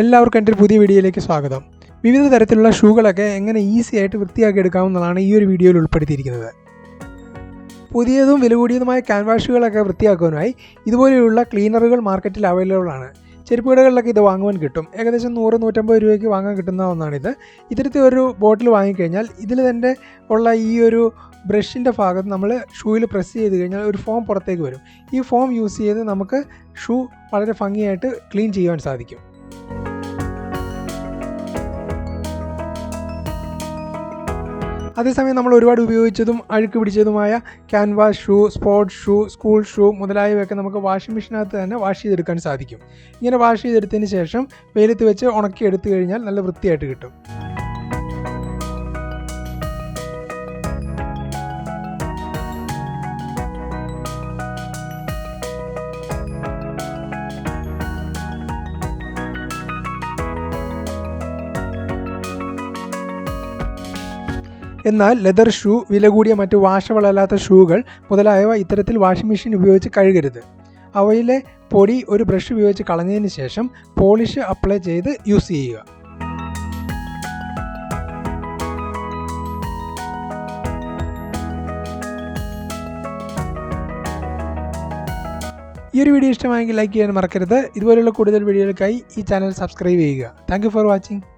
എല്ലാവർക്കും എന്റെ ഒരു പുതിയ വീഡിയോയിലേക്ക് സ്വാഗതം. വിവിധ തരത്തിലുള്ള ഷൂകളൊക്കെ എങ്ങനെ ഈസി ആയിട്ട് വൃത്തിയാക്കി എടുക്കാമെന്നതാണ് ഈ ഒരു വീഡിയോയിൽ ഉൾപ്പെടുത്തിയിരിക്കുന്നത്. പുതിയതും വില കൂടിയതുമായ ക്യാൻവാസ് ഷൂകളൊക്കെ വൃത്തിയാക്കുവാനായി ഇതുപോലെയുള്ള ക്ലീനറുകൾ മാർക്കറ്റിൽ അവൈലബിൾ ആണ്. ചെരുപ്പ് കടകളിലൊക്കെ ഇത് വാങ്ങുവാൻ കിട്ടും. ഏകദേശം നൂറ് നൂറ്റമ്പത് രൂപയ്ക്ക് വാങ്ങാൻ കിട്ടുന്ന ഒന്നാണിത്. ഇത്തരത്തിൽ ഒരു ബോട്ടിൽ വാങ്ങിക്കഴിഞ്ഞാൽ ഇതിൽ തന്നെ ഉള്ള ഈ ഒരു ബ്രഷിന്റെ ഭാഗത്ത് നമ്മൾ ഷൂവിൽ പ്രസ് ചെയ്ത് കഴിഞ്ഞാൽ ഒരു ഫോം പുറത്തേക്ക് വരും. ഈ ഫോം യൂസ് ചെയ്ത് നമുക്ക് ഷൂ വളരെ ഭംഗിയായിട്ട് ക്ലീൻ ചെയ്യുവാൻ സാധിക്കും. അതേസമയം നമ്മൾ ഒരുപാട് ഉപയോഗിച്ചതും അഴുക്ക് പിടിച്ചതുമായ canvas shoe sports shoe school shoe മുതലായവയൊക്കെ നമുക്ക് വാഷിംഗ് മെഷീനകത്ത് തന്നെ വാഷ് ചെയ്തെടുക്കാൻ സാധിക്കും. ഇങ്ങനെ വാഷ് ചെയ്തെടുത്തതിന് ശേഷം വെയിലത്ത് വെച്ച് ഉണക്കി എടുത്തു കഴിഞ്ഞാൽ നല്ല വൃത്തിയായിട്ട് കിട്ടും. എന്നാൽ ലെതർ ഷൂ വില കൂടിയ മറ്റ് വാഷവളല്ലാത്ത ഷൂകൾ മുതലായവ ഇത്തരത്തിൽ വാഷിംഗ് മെഷീൻ ഉപയോഗിച്ച് കഴുകരുത്. അവയിലെ പൊടി ഒരു ബ്രഷ് ഉപയോഗിച്ച് കളഞ്ഞതിന് ശേഷം പോളിഷ് അപ്ലൈ ചെയ്ത് യൂസ് ചെയ്യുക. ഈ ഒരു വീഡിയോ ഇഷ്ടമായെങ്കിൽ ലൈക്ക് ചെയ്യാൻ മറക്കരുത്. ഇതുപോലുള്ള കൂടുതൽ വീഡിയോകൾക്കായി ഈ ചാനൽ സബ്സ്ക്രൈബ് ചെയ്യുക. Thank for watching.